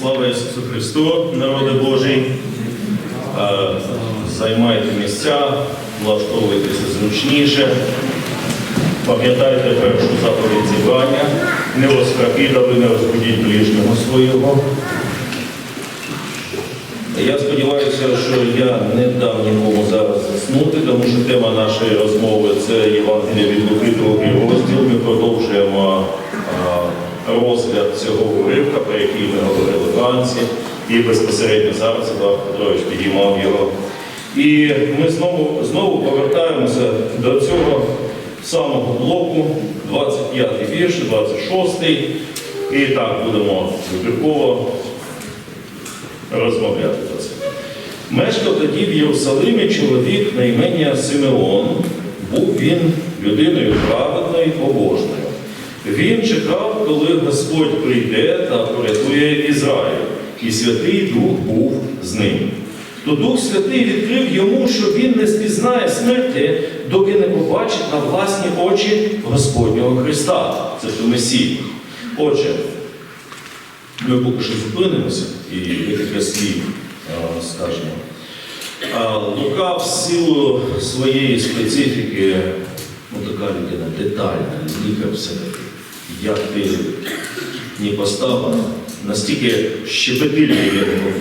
Слава Ісусу Христу, народи Божий. Е, Займайте місця, влаштовуйтеся зручніше. Пам'ятайте першу заповідь зібрання. Не розкрапітали, не розбудіть ближнього свого. Я сподіваюся, що я не дам нікому зараз заснути, тому що тема нашої розмови це Євангелія від Луки, другий розділ. Ми продовжуємо розгляд цього уривка, про який ми говорили вранці, і безпосередньо зараз Едуард Петрович підіймав його. І ми знову, знову повертаємося до цього самого блоку, 25-й вірш, 26-й. І так будемо вибірково розмовляти про це. Мешкав тоді в Єрусалимі чоловік на ім'я Симеон. Був він людиною праведною і побожною. Він чекав, коли Господь прийде та порятує Ізраїль, і Святий Дух був з ним. То Дух Святий відкрив йому, що він не спізнає смерті, доки не побачить на власні очі Господнього Христа, це Томесі. Отже, ми поки що зупинимося і декілька слів скажемо. А, Лука в силу своєї специфіки, ну така людина детальна, лікар все-таки, як ти не поставив, настільки щепетильний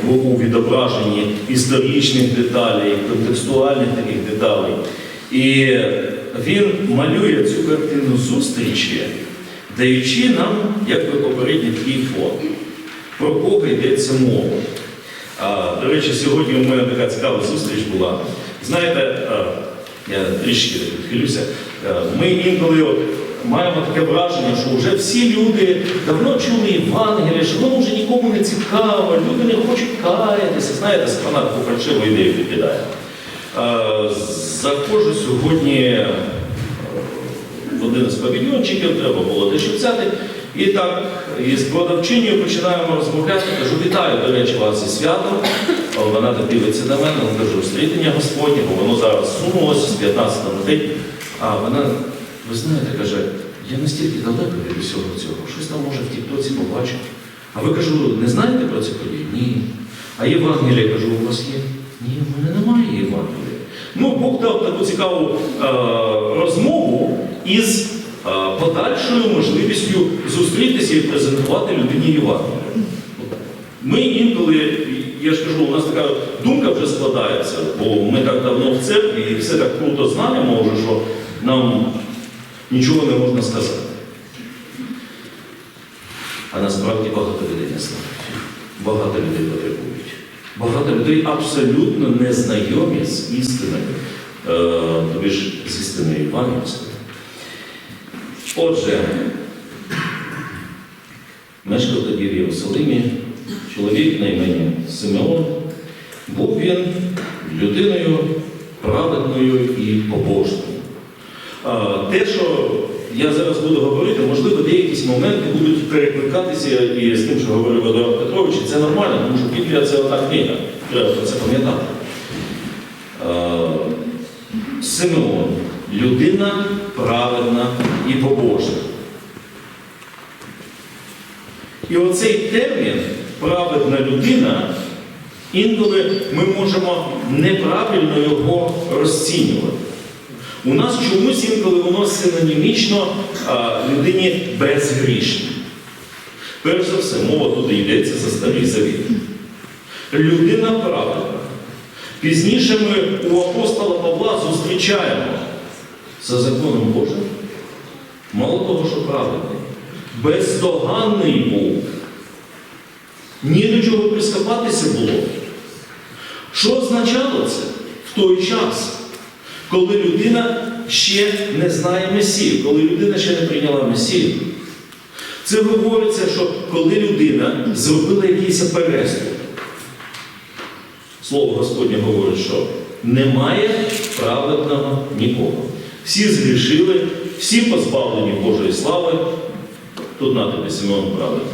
у відображенні історичних деталей, контекстуальних таких деталей. І він малює цю картину зустрічі, даючи нам, як би попередній такий фон. Про кого йдеться мова. А, до речі, сьогодні у мене така цікава зустріч була. Знаєте, а, я трішки відхилюся, ми інколи от маємо таке враження, що вже всі люди давно чули Євангеліє, що воно вже нікому не цікаво, люди не хочуть каятися. Знаєте, страна таку фальшиву ідею підкидає. А, Заходжу сьогодні в один з павільйончиків, треба було дещо взяти. І так, із продавчиною починаємо розмовляти. Кажу, вітаю, до речі, вас зі святом. Вона так дивиться на мене, вона кажу, встрітення Господнє, бо воно зараз сунулося з 15 на день. А вона, ви знаєте, каже, я настільки далеко від усього цього, щось там може в Тіктоці побачив. А ви кажу, не знаєте про ці події? Ні. А Євангелія, кажу, у вас є? Ні, в мене немає Євангелія. Ну, Бог дав таку цікаву е, розмову із е, подальшою можливістю зустрітися і презентувати людині Євангелія. Ми інколи, я ж кажу, у нас така думка вже складається, бо ми так давно в церкві і все так круто знаємо, вже, що нам нічого не можна сказати. А насправді багато людей не знають. Багато людей потребують. Багато людей абсолютно не знайомі з істиною, е, тобі ж з істиною Євангельською. Отже, мешкав тоді в Єрусалимі чоловік на імені Симеон. Був він людиною праведною і побожною. Те, що я зараз буду говорити, можливо, деякі моменти будуть перекликатися і з тим, що говорив Едуард Петрович, це нормально, тому що Біблія це одна книга. Треба про це пам'ятати. Симеон людина праведна і побожна. І оцей термін праведна людина, інколи ми можемо неправильно його розцінювати. У нас чомусь інколи воно синонімічно а, людині безгрішній. Перш за все, мова тут йдеться за старий завіт. Людина праведна. Пізніше ми у апостола Павла зустрічаємо за законом Божим. Мало того, що праведний, бездоганний був. Ні до чого приступатися було. Що означало це в той час, коли людина ще не знає Месію, коли людина ще не прийняла Месію? Це говориться, що коли людина зробила якийсь переступ, Слово Господнє говорить, що немає праведного нікого. Всі згрішили, всі позбавлені Божої слави. Тут на тобі Симеон праведний.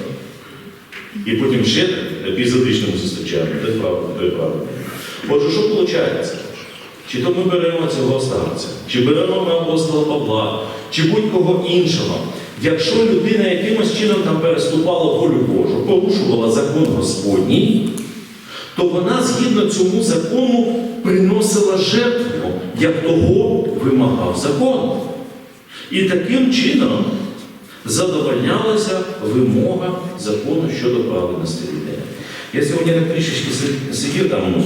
І потім ще епізодично ми зустрічаємо, той праведний. Отже, що виходить? Чи то ми беремо цього старця, чи беремо ми апостола Павла, чи будь-кого іншого. якщо людина якимось чином там переступала волю Божу, порушувала закон Господній, то вона згідно цьому закону приносила жертву, як того вимагав закон. І таким чином задовольнялася вимога закону щодо праведності людей. Я сьогодні так трішечки сидів там,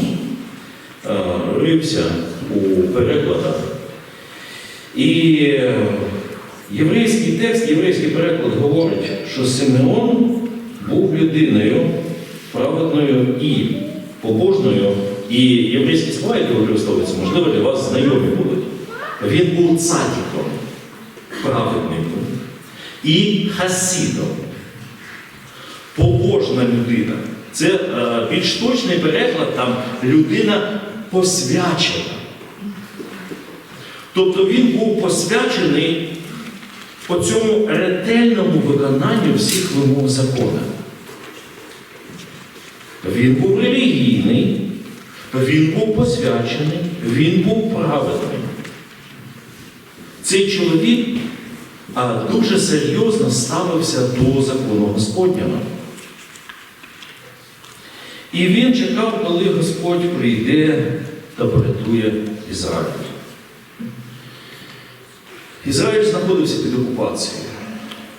рився у перекладах. І е, єврейський текст, єврейський переклад говорить, що Симеон був людиною праведною і побожною, і єврейські слова, які використовуються, можливо, для вас знайомі будуть. Він був цадіком, праведником і хасідом. Побожна людина. Це е, більш точний переклад, там людина посвячена. Тобто він був посвячений по цьому ретельному виконанню всіх вимог закону. Він був релігійний, він був посвячений, він був праведний. Цей чоловік а, дуже серйозно ставився до закону Господнього. І він чекав, коли Господь прийде та порятує Ізраїль. Ізраїль знаходився під окупацією.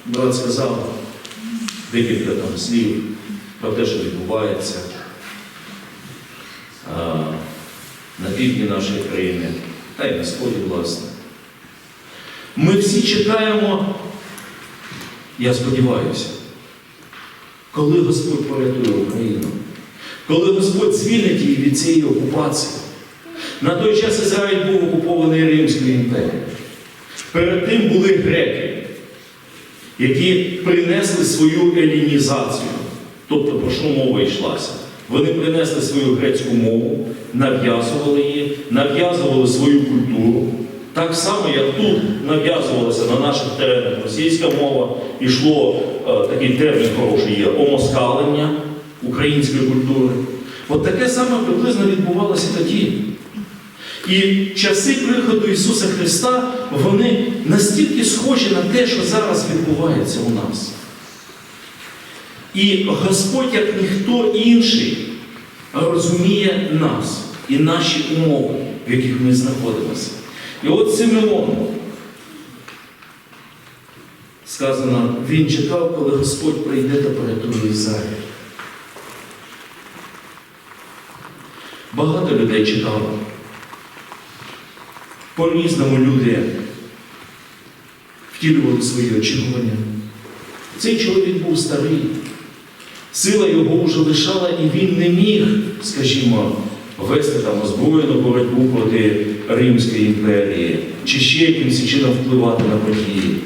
Брат сказав декілька там слів про те, що відбувається а, на півдні нашої країни, та й на сході, власне. Ми всі чекаємо, я сподіваюся, коли Господь порятує Україну, коли Господь звільнить її від цієї окупації. На той час Ізраїль був окупований Римською імперією. Перед тим були греки, які принесли свою елінізацію. Тобто, про що мова йшлася? Вони принесли свою грецьку мову, нав'язували її, нав'язували свою культуру. Так само, як тут нав'язувалася на наших теренах російська мова, ішло е, такий термін хороший є омоскалення української культури. От таке саме приблизно відбувалося тоді. І часи приходу Ісуса Христа, вони настільки схожі на те, що зараз відбувається у нас. І Господь, як ніхто інший, розуміє нас і наші умови, в яких ми знаходимося. І от Симеон, сказано, він чекав, коли Господь прийде та порятує Ізраїль. Багато людей чекало. По-різному люди втілювали свої очікування. Цей чоловік був старий. Сила його вже лишала, і він не міг, скажімо, вести там озброєну боротьбу проти Римської імперії, чи ще якимось чином впливати на події.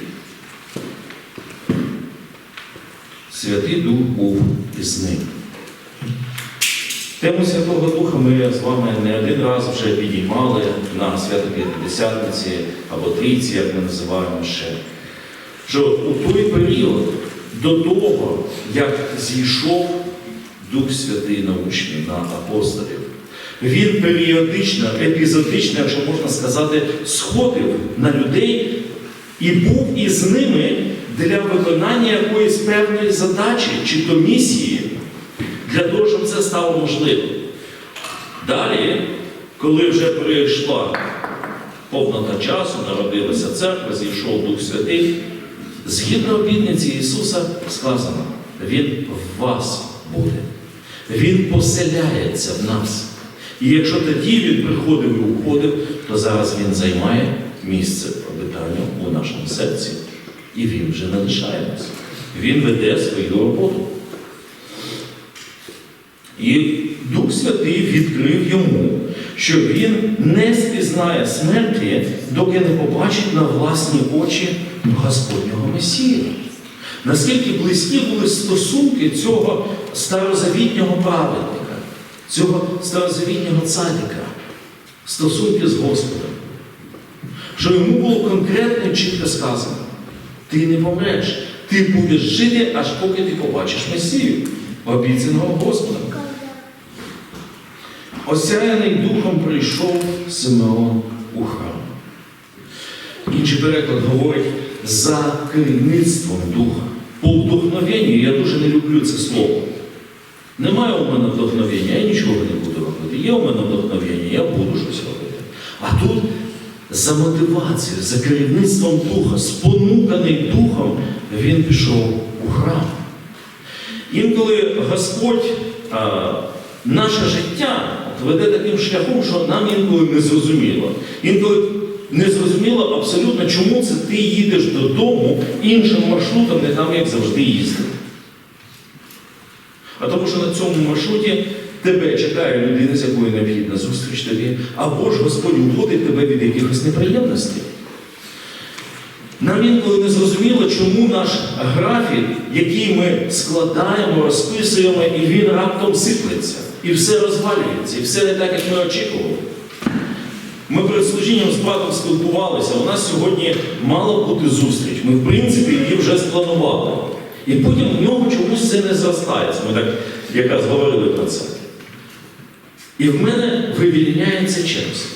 Святий Дух був із ним. Тему Святого Духа ми з вами не один раз вже підіймали на свято П'ятидесятниці або Трійці, як ми називаємо ще. Що у той період, до того, як зійшов Дух Святий на учнів, на апостолів, він періодично, епізодично, якщо можна сказати, сходив на людей і був із ними для виконання якоїсь певної задачі чи то місії для того, щоб це стало можливим. Далі, коли вже прийшла повнота часу, народилася церква, зійшов Дух Святий, згідно обітниці Ісуса сказано, Він в вас буде. Він поселяється в нас. І якщо тоді він приходив і уходив, то зараз він займає місце обитання у нашому серці. І він вже не лишає нас. Він веде свою роботу. І Дух Святий відкрив йому, що він не спізнає смерті, доки не побачить на власні очі Господнього Месія. Наскільки близькі були стосунки цього старозавітнього праведника, цього старозавітнього цадіка, стосунки з Господом. Що йому було конкретно і чітко сказано: ти не помреш, ти будеш жити, аж поки ти побачиш Месію, обіцяного Господом. Осяяний духом прийшов Симеон у храм. Інший переклад говорить, за керівництвом Духа. По вдохновенню я дуже не люблю це слово. Немає у мене вдохновення, я нічого не буду робити. Є у мене вдохновення, я буду щось робити. А тут за мотивацією, за керівництвом Духа, спонуканий Духом, він пішов у храм. Інколи Господь а, наше життя веде таким шляхом, що нам інколи не зрозуміло. Інколи не зрозуміло абсолютно, чому це ти їдеш додому іншим маршрутом, не там, як завжди їздив. А тому що на цьому маршруті тебе чекає людина, з якою необхідна зустріч тобі, або ж Господь уводить тебе від якихось неприємностей. Нам інколи не зрозуміло, чому наш графік, який ми складаємо, розписуємо, і він раптом сиплеться, і все розвалюється, і все не так, як ми очікували. Ми перед служінням з братом спілкувалися. У нас сьогодні мала бути зустріч. Ми, в принципі, її вже спланували. І потім в нього чомусь це не зростається. Ми так якраз говорили про це. І в мене вивільняється час.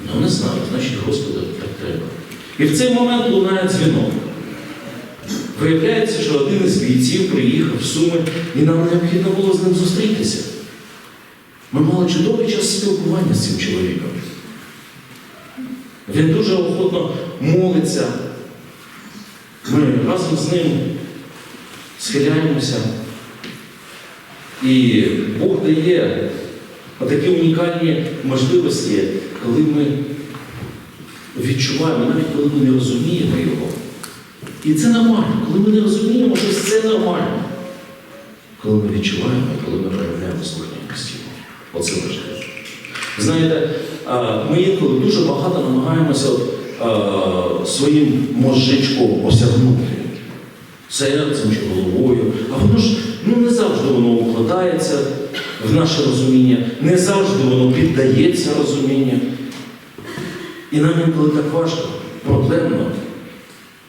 Ну, не знаю, значить, Господу так треба. І в цей момент лунає дзвінок. Виявляється, що один із бійців приїхав в Суми, і нам необхідно було з ним зустрітися. Ми мали чудовий час спілкування з цим чоловіком. Він дуже охотно молиться. Ми разом з ним схиляємося. І Бог дає такі унікальні можливості, коли ми відчуваємо, навіть коли ми не розуміємо його. І це нормально. Коли ми не розуміємо, що це нормально. Коли ми відчуваємо, коли ми проявляємо слухняність його. Оце важливо. Знаєте, ми інколи дуже багато намагаємося своїм мозжечком осягнути серцем чи головою, а воно ж ну, не завжди воно укладається в наше розуміння, не завжди воно піддається розумінню. І нам інколи так важко, проблемно.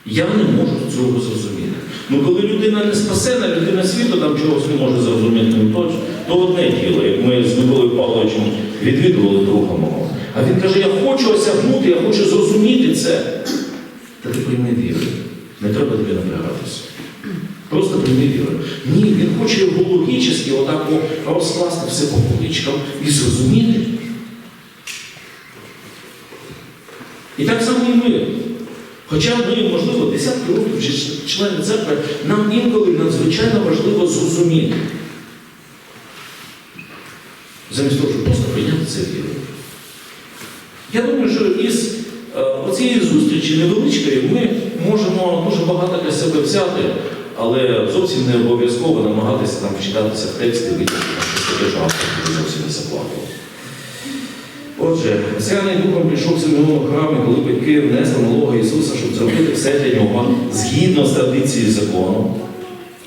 Я не можу цього зрозуміти. Ну коли людина не спасена, людина світу там чогось не може зрозуміти ну, точно, то одне діло, як ми з Миколою Павловичем відвідували друга мого. А він каже, я хочу осягнути, я хочу зрозуміти це. Та ти прийми віру. Не треба тобі напрягатися. Просто прийми віру. Ні, він хоче його логічно отак розкласти все по поличкам і зрозуміти. І так само і ми. Хоча ми, можливо, десятки років чи члени церкви, нам інколи надзвичайно важливо зрозуміти. Замість того, щоб просто прийняти це вірою. Я думаю, що із е, оцієї зустрічі невеличкої ми можемо дуже багато для себе взяти, але зовсім не обов'язково намагатися там вчитатися в тексти, витягти там щось таке, що зовсім не заплакав. Отже, Месіаний Духом прийшов в Симеону храмі, коли батьки внесли малого Ісуса, щоб зробити все для нього згідно з традицією закону.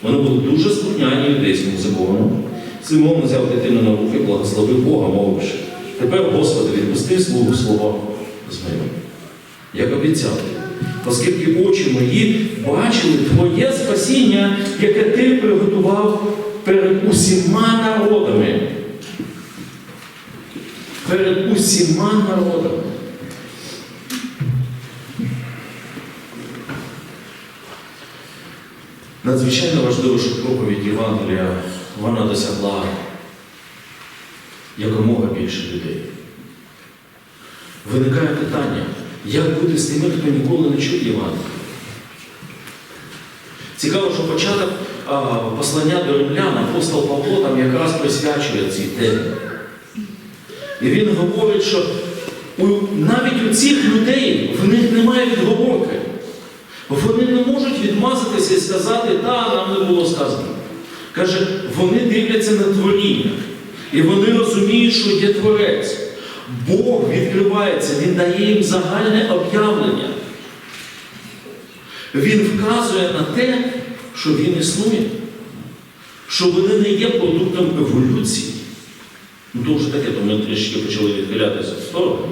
Вони були дуже слухняні юдейському закону. Симон взяв дитину на руки, благословив Бога, мовивши. Тепер, Господи, відпусти слугу свого з миром. Як обіцяв, оскільки очі мої бачили Твоє спасіння, яке Ти приготував перед усіма народами перед усіма народами. Надзвичайно важливо, щоб проповідь Євангелія вона досягла якомога більше людей. Виникає питання, як бути з тими, хто ніколи не чув Євангелія? Цікаво, що початок а, послання до римлян апостол Павло там якраз присвячує цій темі. І він говорить, що у, навіть у цих людей в них немає відговорки. Вони не можуть відмазатися і сказати, та, нам не було сказано. Каже, вони дивляться на творіння. І вони розуміють, що є творець. Бог відкривається, Він дає їм загальне об'явлення. Він вказує на те, що він існує, що вони не є продуктом еволюції. Ну, то вже таке, то ми трішки почали відхилятися в сторону.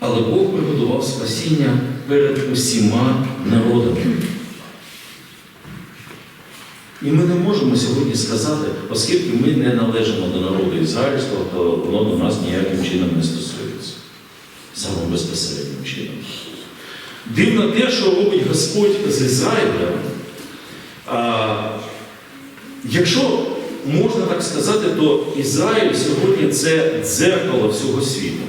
Але Бог приготував спасіння перед усіма народами. І ми не можемо сьогодні сказати, оскільки ми не належимо до народу ізраїльського, то воно до нас ніяким чином не стосується. самим безпосереднім чином. Дивно те, що робить Господь з Ізраїлем. А, якщо можна так сказати, то Ізраїль сьогодні це дзеркало всього світу.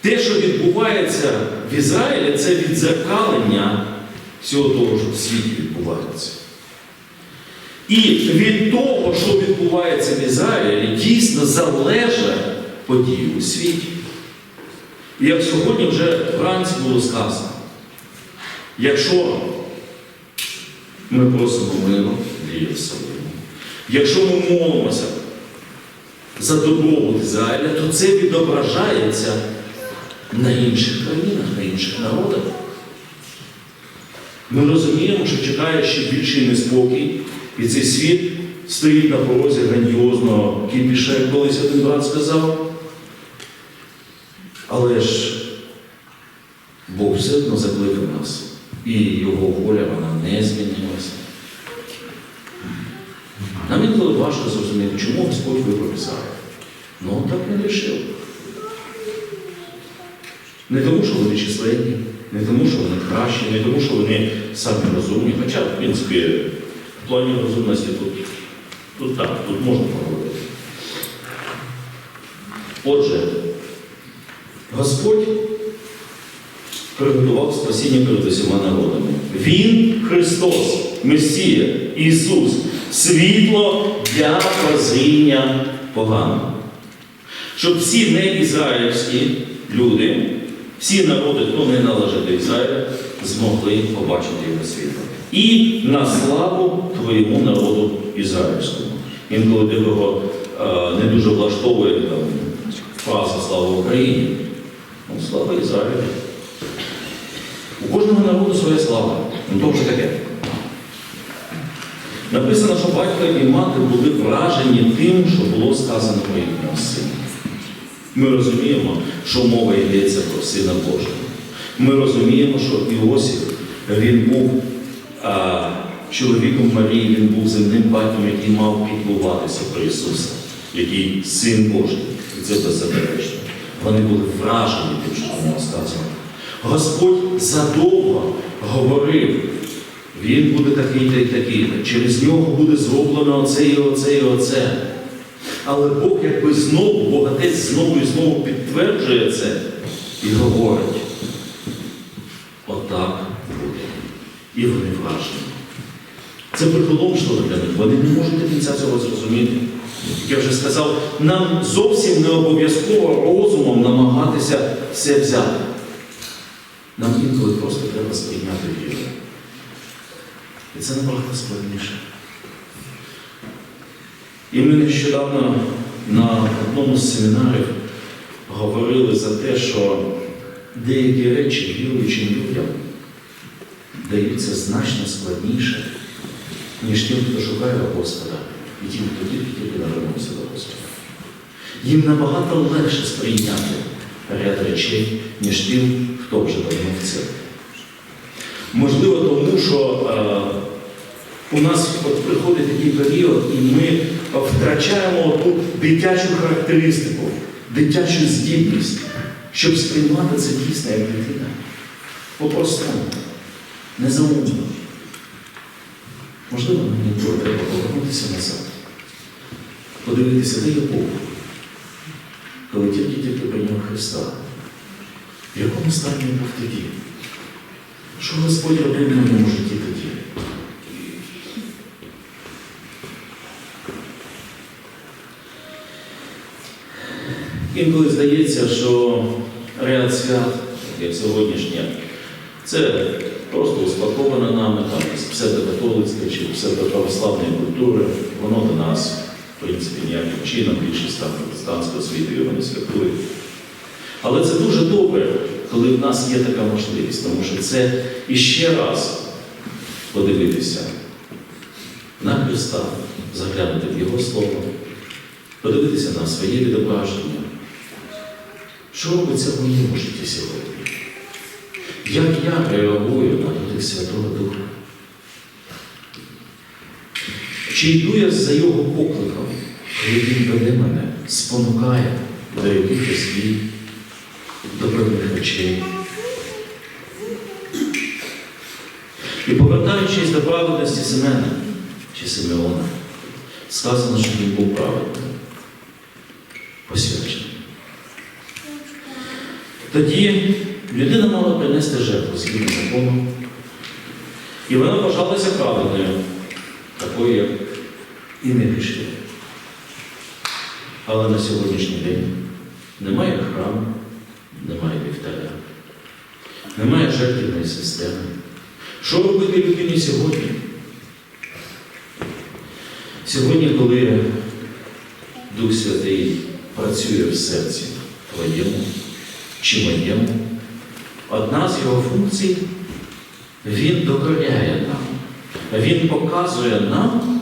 Те, що відбувається в Ізраїлі, це відзеркалення всього того, що в світі відбувається. І від того, що відбувається в Ізраїлі, дійсно залежать події у світі. І як сьогодні вже вранці було сказано, якщо ми просимо миру для Єрусалиму, якщо ми молимося за добробут Ізраїля, то це відображається на інших країнах, на інших народах. Ми розуміємо, що чекає ще більший неспокій, і цей світ стоїть на порозі грандіозного кіпіша, як колись один брат сказав. Але ж Бог все одно закликав нас, і його воля вона не змінилася. Нам інколи важко зрозуміти, чому Господь вибрав Ізраїль. Ну, так не вирішив. Не тому, що вони численні, не тому, що вони кращі, не тому, що вони самі розумні. Хоча, в принципі, в плані розумності тут, тут так, тут можна поговорити. Отже, Господь приготував спасіння перед усіма народами. Він Христос, Месія, Ісус, світло для прозріння поганого. Щоб всі неізраїльські люди, всі народи, хто не належить до Ізраїля, змогли побачити його світло. І на славу твоєму народу ізраїльському. Інколи декого е, не дуже влаштовує там, фраза Слава Україні. Ну, слава Ізраїлю. У кожного народу своя слава. Ну то вже таке. Написано, що батько і мати були вражені тим, що було сказано про їхнього сина. Ми розуміємо, що мова йдеться про Сина Божого. Ми розуміємо, що Іосиф він був а, чоловіком Марії, він був земним батьком, який мав піклуватися про Ісуса, який син Божий. І це беззаперечно. Вони були вражені тим, що нього сказано. Господь задовго говорив, він буде такий-то і такий-то, через нього буде зроблено оце і оце і оце. Але Бог якби знову, Бог Отець знову і знову підтверджує це і говорить, отак буде. І вони вражені. Це приголомшливо для них. Вони не можуть до кінця цього зрозуміти. Як я вже сказав, нам зовсім не обов'язково розумом намагатися все взяти. Нам інколи просто треба сприйняти віру. І це набагато складніше. І ми нещодавно на одному з семінарів говорили за те, що деякі речі віруючим людям даються значно складніше, ніж тим, хто шукає Господа, і тим, хто тільки-тільки навернувся до Господа. Їм набагато легше сприйняти ряд речей, ніж тим, хто вже давно в церкві. Можливо, тому що е, у нас от приходить такий період, і ми втрачаємо ту дитячу характеристику, дитячу здібність, щоб сприймати це дійсно як дитина. По-простому, незаумно. Можливо, мені треба повернутися назад, подивитися, де є Бог, коли тільки-тільки прийняв Христа. В якому стані був тоді? Що Господь робив в моєму житті тоді? Інколи здається, що ряд свят, як сьогоднішнє, це просто успаковано нами там, з псевдокатолицької чи псевдоправославної культури, воно до нас, в принципі, ніяким чином більшість там протестантського світу його не святкує. Але це дуже добре, коли в нас є така можливість, тому що це іще раз подивитися на Христа, заглянути в Його Слово, подивитися на своє відображення. Що робиться в моєму житті сьогодні? Як я реагую на дотик Святого Духа? Чи йду я за Його покликом, коли Він веде мене, спонукає до якихось дій? до речей. І повертаючись до праведності Семена чи Симеона, сказано, що він був праведним, посвячений. Тоді людина мала принести жертву згідно закону, і вона вважалася праведною, такою, як і не пішли. Але на сьогоднішній день немає храму, немає вівтаря, немає жертвної системи. Що робити людині сьогодні? Сьогодні, коли Дух Святий працює в серці твоєму чи моєму, одна з його функцій він докоряє нам, він показує нам,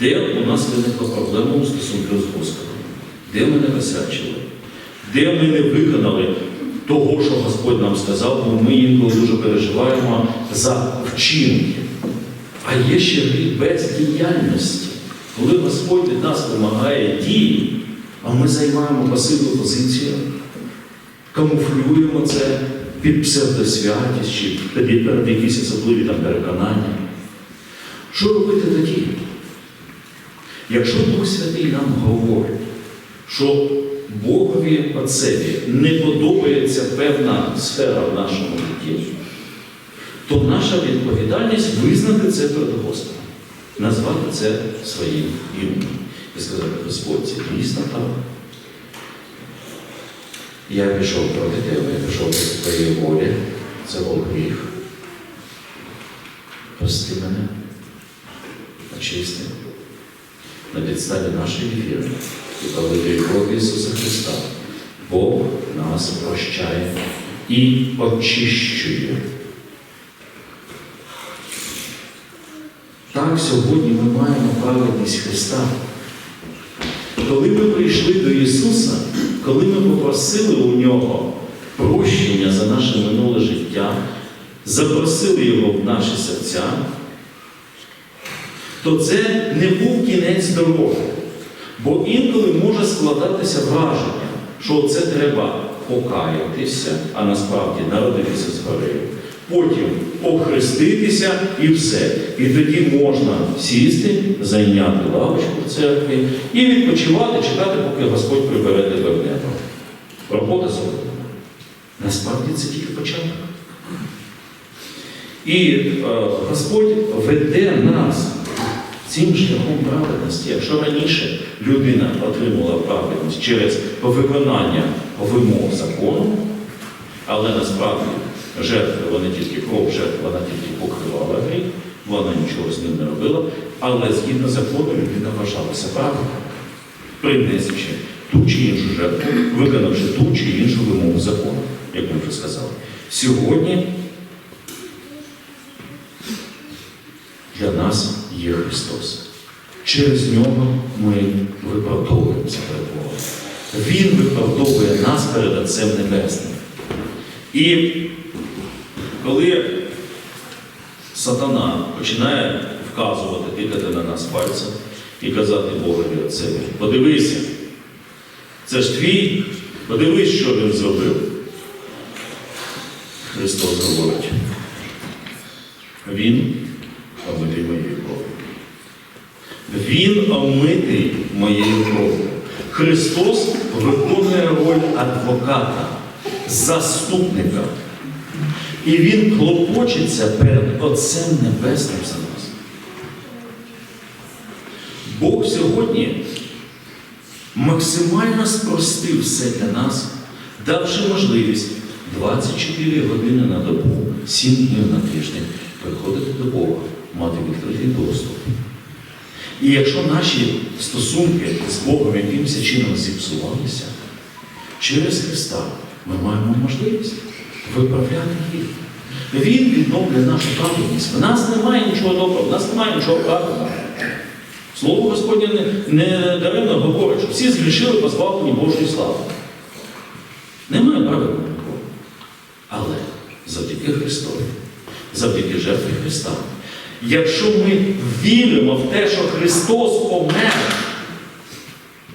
де у нас виникла проблема у стосунках з Господом, де ми не косячили, де ми не виконали того, що Господь нам сказав, бо ми інколи дуже переживаємо за вчинки. А є ще бездіяльності, коли Господь від нас вимагає дії, а ми займаємо пасивну позицію, камуфлюємо це під псевдосвятість чи під якісь особливі там переконання. Що робити тоді? Якщо Дух Святий нам говорить, що Богові Отцеві не подобається певна сфера в нашому житті, то наша відповідальність визнати це перед Господом, назвати це своїм іменем і сказати, Господь, це дійсно так. Я пішов проти тебе, я пішов проти твоєї волі, це був гріх. Прости мене, очисти на підставі нашої віри і великої крові Ісуса Христа. Бог нас прощає і очищує. Так сьогодні ми маємо праведність Христа. Коли ми прийшли до Ісуса, коли ми попросили у Нього прощення за наше минуле життя, запросили Його в наші серця, то це не був кінець дороги. Бо інколи може складатися враження, що це треба покаятися, а насправді народитися згори, потім охреститися і все. І тоді можна сісти, зайняти лавочку в церкві і відпочивати, чекати, поки Господь прибере тебе в небо. Робота зроблена. Насправді це тільки початок. І е, Господь веде нас цим шляхом праведності. Якщо раніше людина отримала праведність через виконання вимог закону, але насправді жертви вони тільки кров жертв, вона тільки покривала гріх, вона нічого з ним не робила, але згідно закону людина вважалася правильною, принесучи ту чи іншу жертву, виконавши ту чи іншу вимогу закону, як ми вже сказали. Сьогодні для нас є Христос. Через нього ми виправдовуємося перед Богом. Він виправдовує нас перед Отцем Небесним. І коли сатана починає вказувати, тикати на нас пальцем і казати Богові Отцеві, подивися, це ж твій, подивись, що він зробив. Христос говорить. Він омитий моєю кров'ю. Він омитий моєю кров'ю. Христос виконує роль адвоката, заступника. І Він клопочеться перед Отцем Небесним за нас. Бог сьогодні максимально спростив все для нас, давши можливість 24 години на добу, 7 днів на тиждень приходити до Бога, мати відкритий доступ. І якщо наші стосунки з Богом якимось чином зіпсувалися, через Христа ми маємо можливість виправляти їх. Він відновлює нашу праведність. В нас немає нічого доброго, в нас немає нічого правильного. Слово Господнє не, не даремно говорить, що всі згрішили позбавлені Божої слави. Немає правильного нікого. Але завдяки Христові, завдяки жертві Христа, якщо ми віримо в те, що Христос помер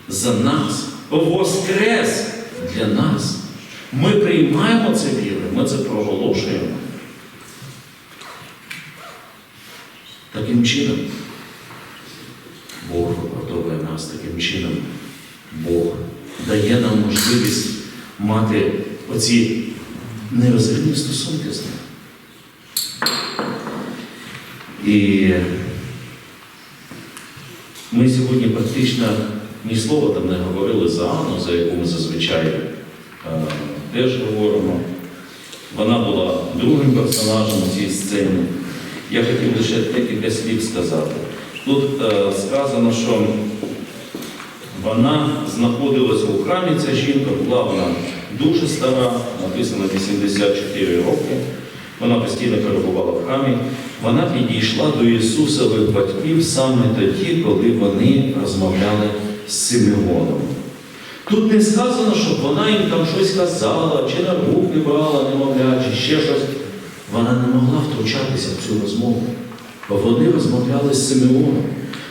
за нас, воскрес для нас, Ми приймаємо це вірою, ми це проголошуємо. Таким чином, Бог виправдовує нас таким чином. Бог дає нам можливість мати оці нерозривні стосунки з ним. І ми сьогодні практично ні слова там не говорили за Анну, за яку ми зазвичай е, теж говоримо. Вона була другим персонажем у цій сцені. Я хотів лише декілька слів сказати. Тут е, сказано, що вона знаходилася у храмі, ця жінка, була вона дуже стара, написано 84 роки. Вона постійно перебувала в храмі. Вона підійшла до Ісусових батьків саме тоді, коли вони розмовляли з Симеоном. Тут не сказано, щоб вона їм там щось казала, чи на руки брала, немовля, чи ще щось. Вона не могла втручатися в цю розмову. Бо вони розмовляли з Симеоном.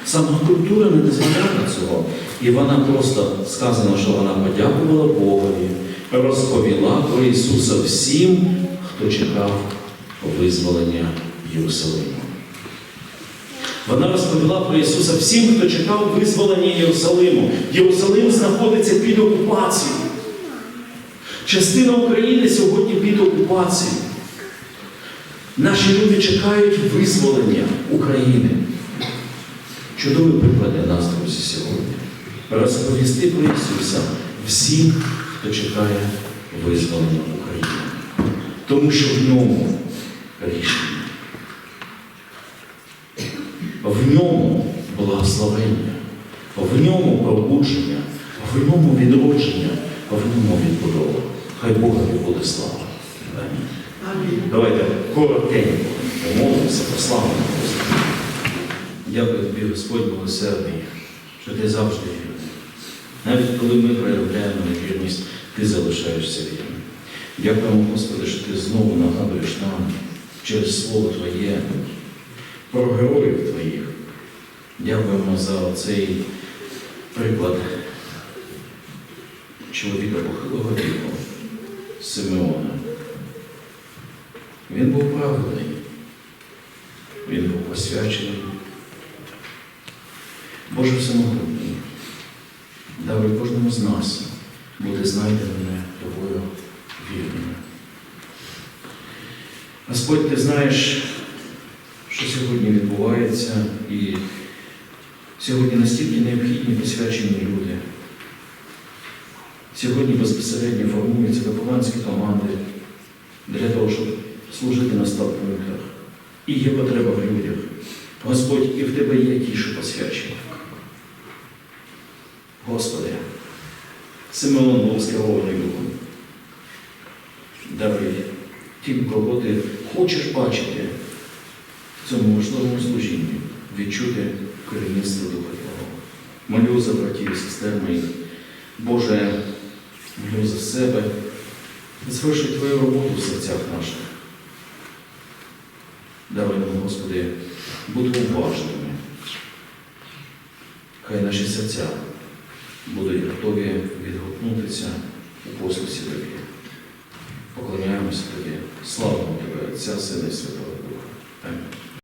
Сама культура не дозволяла цього. І вона просто сказано, що вона подякувала Богові, розповіла про Ісуса всім, хто чекав визволення Єрусалиму. Вона розповіла про Ісуса всім, хто чекав визволення Єрусалиму. Єрусалим знаходиться під окупацією. Частина України сьогодні під окупацією. Наші люди чекають визволення України. Чудовий приклад для нас, друзі, сьогодні. Розповісти про Ісуса всім, хто чекає визволення України. Тому що в ньому рішення. В ньому благословення, в ньому пробудження, в ньому відродження, в ньому відбудова. Хай Богові буде слава. Амінь. Давайте коротенько помолимося, прославимо Господа. Дякую тобі, Господь милосердний, що ти завжди вірний. Навіть коли ми проявляємо невірність, ти залишаєшся вірним. Дякуємо, Господи, що ти знову нагадуєш нам через Слово Твоє про героїв Твоїх. Дякуємо за цей приклад чоловіка похилого віку Симеона. Він був праведний, він був посвячений. Боже всемогутній, даруй кожному з нас бути знайденими тобою вірними. Господь, ти знаєш, що сьогодні відбувається, і сьогодні настільки необхідні посвячені люди. Сьогодні безпосередньо формуються вихованські команди для того, щоб служити на стаб-пунктах. І є потреба в людях. Господь, і в тебе є ті, що посвячені. Господи, Симеон був скерований Духом. Даруй тим, кого ти хочеш бачити в цьому важливому служінні, відчути керівництво Духа Твого. Молю за братів і сестер моїх. Боже, молю за себе. Звершуй Твою роботу в серцях наших. Даруй нам, Господи, бути уважними. Хай наші серця будуть готові відгукнутися у послусі Тобі. Поклоняємося Тобі. Славимо Тебе, Отця, Сина і Святого Духа. Амінь.